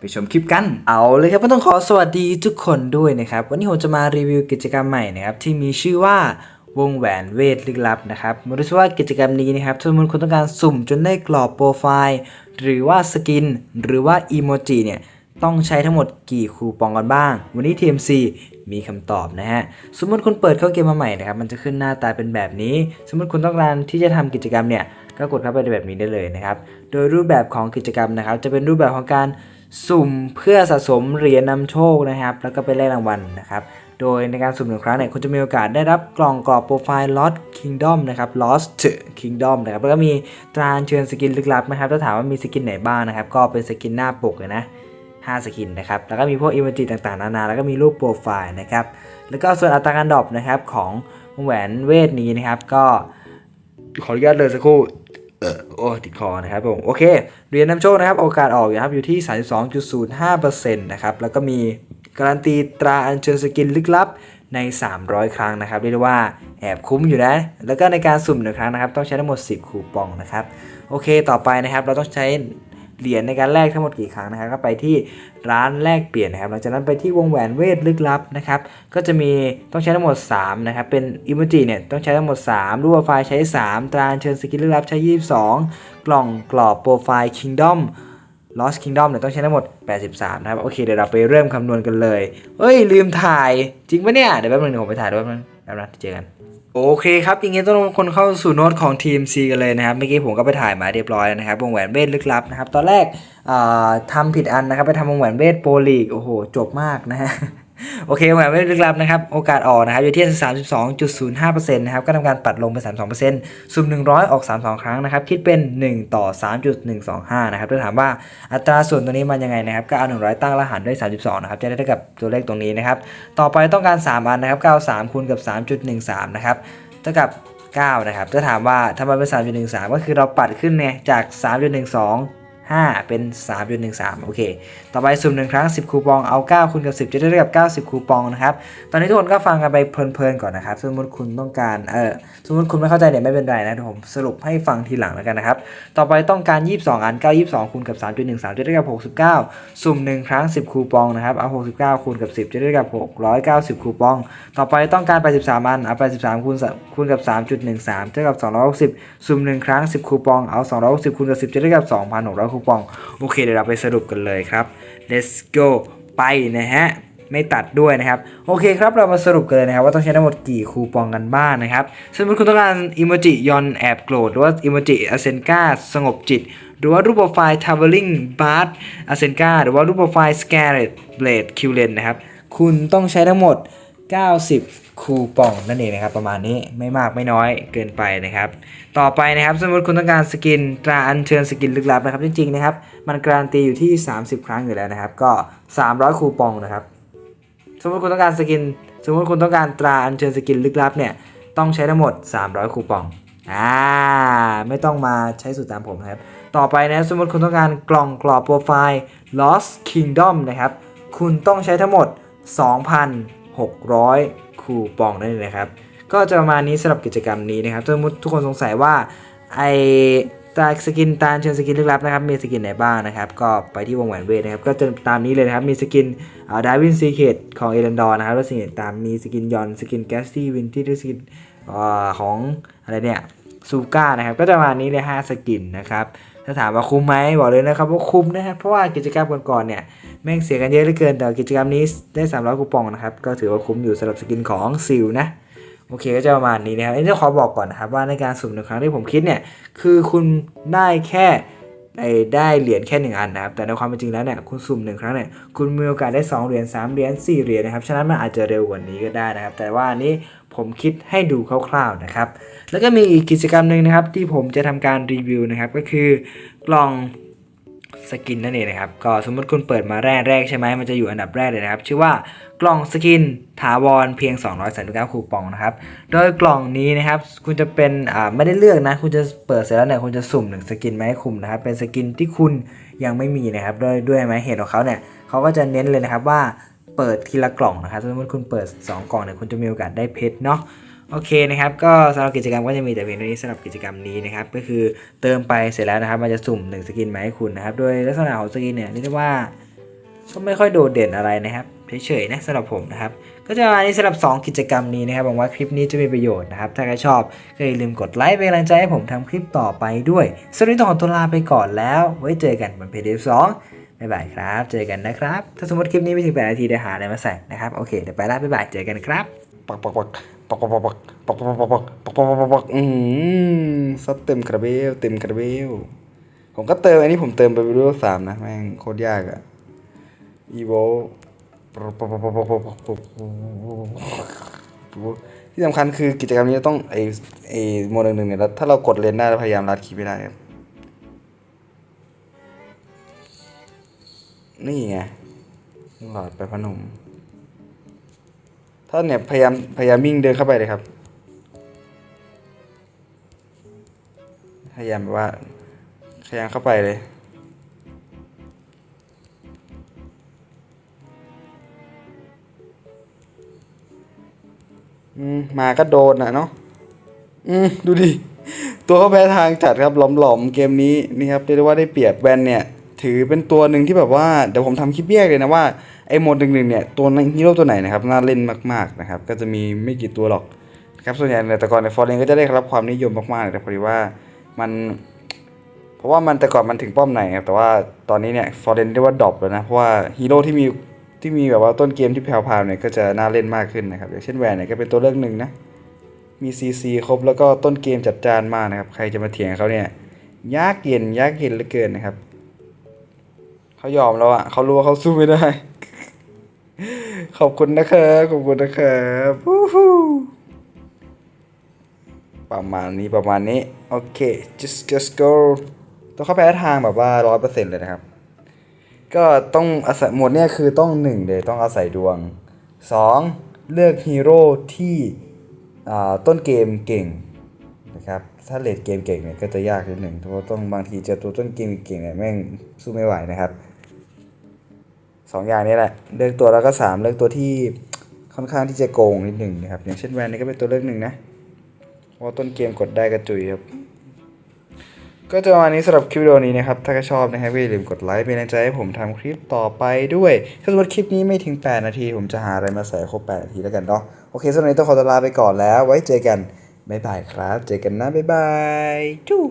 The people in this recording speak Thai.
ไปชมคลิปกัน เอาเลยครับก็ต้องขอสวัสดีทุกคนด้วยนะครับ วันนี้ผมจะมารีวิวกิจกรรมใหม่นะครับที่มีชื่อว่าวงแหวนเวทลึกลับนะครับมาดูซิว่ากิจกรรมนี้นะครับถ้าสมมติคุณต้องการสุ่มจนได้กรอบโปรไฟล์ หรือว่าสกิน หรือว่าอีโมจิเนี่ยต้องใช้ทั้งหมดกี่คูปองกันบ้าง วันนี้ TMC มีคำตอบนะฮะ สมมติคุณเปิดเข้าเกมมาใหม่นะครับ มันจะขึ้นหน้าตาเป็นแบบนี้ สมมติคุณต้องการที่จะทำกิจกรรมเนี่ย ก็กดเข้าไปในแบบนี้ได้เลยนะครับ โดยรูปแบบของกิจกรรมนะครับ จะเป็นรูปแบบของการ สุ่มเพื่อสะสมเหรียญนำโชคนะครับ แล้วก็ไปแลกรางวัลนะครับ โดยในการสุ่มหนึ่งครั้งเนี่ยคุณจะมีโอกาสได้รับกล่องกรอบโปรไฟล์ Lost Kingdom นะครับ Lost Kingdom นะครับ แล้วก็มีตราเชิญสกินลึกลับนะครับ ถ้าถามว่ามีสกินไหนบ้างนะครับ ก็เป็นสกินหน้าปกเลยนะ5สกินนะครับ แล้วก็มีพวกอิมเมจิต่างๆ นานา แล้วก็มีรูปโปรไฟล์นะครับ แล้วก็ส่วนอัตราการดรอปนะครับของวงแหวนเวทนี้นะครับ ก็ขออนุญาตเลยสักครู่ เออโอ้ติดคอนะครับผมโอเคเรียนนำโชคนะครับโอกาสออกนะครับอยู่ที่ 32.05%นะครับแล้วก็มีการันตีตราอัญเชิญสกินลึกลับใน 300 ครั้งนะครับเรียกได้ว่าแอบคุ้มอยู่นะ แล้วก็ในการสุ่มหนึ่งครั้งนะครับ ต้องใช้ทั้งหมด 10 คูปองนะครับ โอเค ต่อไปนะครับ เราต้องใช้ เหรียญในการแลกทั้งหมดกี่ครั้งนะครับก็ไปที่ร้านแลกเปลี่ยนนะครับหลังจากนั้นไปที่วงแหวนเวทลึกลับนะครับก็จะมีต้องใช้ทั้งหมด3นะครับเป็นอิโมจิเนี่ยต้องใช้ทั้งหมด 3 รูปโปรไฟล์ใช้ 3 ตราเชิญสกิลลึกลับใช้ 22 กล่องกรอบโปรไฟล์ Kingdom Lost Kingdom เนี่ยต้องใช้ทั้งหมด 83 นะครับ โอเค เดี๋ยวเราไปเริ่มคำนวณกันเลยเฮ้ย ลืมถ่าย จริงปะเนี่ย เดี๋ยวแป๊บนึงเดี๋ยวผมไปถ่ายด้วยแป๊บนึง แล้วนะเจอกันโอเคครับอย่างงี้ต้องคนเข้าสู่โน้ตของทีมซีกันเลยนะครับเมื่อกี้ผมก็ไปถ่ายมาเรียบร้อยแล้วนะครับวงแหวนเวทลึกลับนะครับ ตอนแรกทำทำผิดอันนะครับ ไปทำวงแหวนเวทโปรลีกโอ้โหจบมากนะฮะ โอเควงแหวนเลึกลับนะครับ โอกาสออกนะครับอยู่ที่ 32.05%นะครับ ก็ทำการปัดลงไป 32%สุ่ม100 ออก 32 ครั้งนะครับ คิดเป็น 1 ต่อ 3.125 นะครับถ้าถามว่าอัตราส่วนตัวนี้มันยังไงนะครับ ก็เอา 100 ตั้งและหารด้วย 32 นะครับ จะได้เท่ากับตัวเลขตรงนี้นะครับ ต่อไปต้องการ 3 อันนะครับก็เอา3คูณกับ 3.13 นะครับ เท่ากับ9นะครับ จะถามว่าทำไมเป็น 3.13 ก็คือเราปัดขึ้นเนี่ยจาก 3.12 5 เป็น 3.13 โอเค ต่อไปสุ่มหนึ่งครั้ง 10 คูปอง เอา 9 คูณกับ 10 จะได้เท่ากับ 90 คูปองนะครับ ตอนนี้ทุกคนก็ฟังกันไปเพลินๆก่อนนะครับ สมมติคุณต้องการ เออ สมมติคุณไม่เข้าใจเนี่ยไม่เป็นไรนะผม สรุปให้ฟังทีหลังแล้วกันนะครับ ต่อไปต้องการ 22 อัน 9 22 คูณกับ 3.13 จะได้กับ 69 สุ่มหนึ่งครั้ง 10 คูปองนะครับ เอา 69 คูณกับ 10 จะได้กับ 690 คูปอง ต่อไปต้องการ 83 อัน เอา 83 คูณคูณกับ 3.13 เท่ากับ 260 สุ่มหนึ่งครั้ง 10 คูปอง เอา 260 คูณกับ 10 จะได้กับ 2,600คูปอง โอเคเดี๋ยวเราไปสรุปกันเลยครับ let's go ไปนะฮะไม่ตัดด้วยนะครับ โอเคครับเรามาสรุปกันเลยนะครับ ว่าต้องใช้ทั้งหมดกี่คูปองกันบ้างนะครับสมมติคุณต้องการอิโมจิยอนแอบโกรธหรือว่าอิโมจิอเซนกาสงบจิต หรือว่ารูปโปรไฟล์ traveling bard อเซนกาหรือว่ารูปโปรไฟล์ scarlet blade q l e n นะครับ คุณต้องใช้ทั้งหมด 90 คูปองนั่นเองนะครับประมาณนี้ไม่มากไม่น้อยเกินไปนะครับ ต่อไปนะครับสมมติคุณต้องการสกินตราอัญเชิญสกินลึกลับนะครับจริงๆนะครับมันการันตีอยู่ที่ 30 ครั้งอยู่แล้วนะครับ ก็ 300 คูปองนะครับ สมมติคุณต้องการสกิน สมมติคุณต้องการตราอัญเชิญสกินลึกลับเนี่ยต้องใช้ทั้งหมด 300 คูปองอ่าไม่ต้องมาใช้สูตรตามผมนะครับ ต่อไปนะสมมติคุณต้องการกล่องกรอบโปรไฟล์ Lost Kingdom นะครับ คุณต้องใช้ทั้งหมด 2,600 คูปองนั่นเองนะครับ ก็จะประมาณนี้สำหรับกิจกรรมนี้นะครับสมมติทุกคนสงสัยว่าไอตาสกินตาเชิญสกินลึกลับนะครับมีสกินไหนบ้างนะครับก็ไปที่วงแหวนเวทนะครับก็จะตามนี้เลยนะครับมีสกินดาวินซีเคดของเอเลนดอร์นะครับแล้วสกินตามมีสกินยอนสกินแกสตี้วินที่สกินของอะไรเนี่ยซูก้านะครับก็จะประมาณนี้เลย5สกินนะครับ ถ้าถามว่าคุ้มไหมบอกเลยนะครับว่าคุ้มนะครับเพราะว่ากิจกรรมก่อนๆเนี่ยแม่งเสียกันเยอะเหลือเกินแต่กิจกรรมนี้ได้ 300คูปองนะครับก็ถือว่าคุ้มอยู่สำหรับสกินของซิลนะโอเคก็จะประมาณนี้นะครับอันนี้ขอบอกก่อนนะครับว่าในการสุ่มหนึ่งครั้งที่ผมคิดเนี่ยคือคุณได้แค่ไอได้เหรียญแค่หนึ่งอันนะครับแต่ในความเป็นจริงแล้วเนี่ยคุณสุ่มหนึ่งครั้งเนี่ยคุณมีโอกาสได้ 2 เหรียญ3เหรียญ4เหรียญนะครับฉะนั้นมันอาจจะเร็วกว่านี้ก็ได้นะครับแต่ว่าอันนี้ ผมคิดให้ดูคร่าวๆนะครับ แล้วก็มีอีกกิจกรรมหนึ่งนะครับ ที่ผมจะทำการรีวิวนะครับ ก็คือกล่องสกินนั่นเองนะครับ ก็สมมติคุณเปิดมาแรกแรกใช่ไหมมันจะอยู่อันดับแรกเลยนะครับ ชื่อว่ากล่องสกินถาวรเพียง 239 คูปองนะครับ โดยกล่องนี้นะครับ คุณจะเป็นอ่าไม่ได้เลือกนะ คุณจะเปิดเสร็จแล้วเนี่ยคุณจะสุ่มหนึ่งสกินมาให้คุมนะครับ เป็นสกินที่คุณยังไม่มีนะครับ ด้วยด้วยไหมเหตุของเขาเนี่ยเขาก็จะเน้นเลยนะครับว่า เปิดทีละกล่องนะครับสมมติคุณเปิด 2 กล่องเนี่ยคุณจะมีโอกาสได้เพชรเนาะโอเคนะครับก็สำหรับกิจกรรมก็จะมีแต่เพียงเท่านี้สำหรับกิจกรรมนี้นะครับก็คือเติมไปเสร็จแล้วนะครับ มันจะสุ่ม1สกินมาให้คุณนะครับโดยลักษณะของสกินเนี่ยเรียกได้ว่าก็ไม่ค่อยโดดเด่นอะไรนะครับเฉยๆนะสำหรับผมนะครับก็จะมาณนี้สำหรับ 2 กิจกรรมนี้นะครับหวังว่าคลิปนี้จะมีประโยชน์นะครับถ้าใครชอบก็อย่าลืมกดไลค์เป็นกำลังใจให้ผมทำคลิปต่อไปด้วยสำหรับวันนี้ต้องขอตัวลาไปก่อนแล้ว ไว้เจอกันบนเพจเดฟสอง บ๊ายบายครับ เจอกันนะครับ ถ้าสมมติคลิปนี้ไม่ถึง8นาทีเดี๋ยวหาอะไรมาใส่นะครับ โอเค เดี๋ยวไปละบ๊ายบาย เจอกันครับปักปักปักปักปักปักปักปักปักปักปักปักปักปักปักอืมซัดเต็มคาราเบลเต็มคาราเบลผมก็เติมอันนี้ผมเติมไปวิดีโอสามนะแม่งโคตรยากอะอีโวที่สำคัญคือกิจกรรมนี้ต้องไอไอโมเดลหนึ่งเนี่ยถ้าเรากดเลนได้เราพยายามรัดคีย์ไม่ได้ครับ นี่ไงหลอดไปพนมถ้านเนี่ยพยายามพยายามวิ่งเดินเข้าไปเลยครับ พยายามแบบว่าพยายามเข้าไปเลยอืมมาก็โดนอะเนาะอืมดูดิ ตัวเขาแพ้ทางจัดครับหลอมๆ เกมนี้นี่ครับเรียกได้ว่าได้เปรียบแวนเนี่ย ถือเป็นตัวหนึ่งที่แบบว่าเดี๋ยวผมทำคลิปแยกเลยนะว่าไอ้โหมดหนึ่งๆเนี่ยตัวฮีโร่ตัวไหนนะครับน่าเล่นมากๆนะครับก็จะมีไม่กี่ตัวหรอกครับส่วนใหญ่เนี่ยแต่ก่อนในฟอร์เรนก็จะได้รับความนิยมมากๆแต่พอดีว่ามันเพราะว่ามันแต่ก่อนมันถึงป้อมไหนครับแต่ว่าตอนนี้เนี่ยฟอร์เรนเรียกว่าดรอปแล้วนะเพราะว่าฮีโร่ที่มีที่มีแบบว่าต้นเกมที่แผ่วๆเนี่ยก็จะน่าเล่นมากขึ้นนะครับอย่างเช่นแวนเนี่ยก็เป็นตัวเลือกหนึ่งนะมีซีซีครบแล้วก็ต้นเกมจัดจานมากนะครับใครจะมาเถียงเขาเนี่ยยากเย็นยากเย็นเหลือเกินนะครับ เขายอมแล้วอะเขารู้ว่าเขาสู้ไม่ได้ ขอบคุณนะครับขอบคุณนะครับประมาณนี้ประมาณนี้ โอเค just just go ต้องเข้าแพ้ทางแบบว่าร้อยเปอร์เซ็นต์เลยนะครับ ก็ต้องอาศัยหมวดเนี่ยคือต้องหนึ่งเลยต้องอาศัยดวงสองเลือกฮีโร่ที่ต้นเกมเก่งนะครับถ้าเลดเกมเก่งเนี่ยก็จะยากนิดหนึ่งเพราะต้องบางทีเจอตัวต้นเกมเก่งเนี่ยแม่งสู้ไม่ไหวนะครับ สองอย่างนี้แหละ เลือกตัวแล้วก็สามเลือกตัวที่ค่อนข้างที่จะโกงนิดหนึ่งนะครับ อย่างเช่นแวนนี่ก็เป็นตัวเลือกหนึ่งนะว่าต้นเกมกดได้กระจุยครับ ก็จะประมาณนี้สำหรับคลิปวิดีโอนี้นะครับ ถ้าก็ชอบนะครับอย่าลืมกดไลค์เป็นกำลังใจให้ผมทำคลิปต่อไปด้วย ถ้าสมมติคลิปนี้ไม่ถึง 8 นาที ผมจะหาอะไรมาใส่ครบ 8 นาทีแล้วกันเนาะโอเคสำหรับนี้ต้องขอตลาไปก่อนแล้ว ไว้เจอกันบ๊ายบายครับ เจอกันนะบ๊ายบายจู้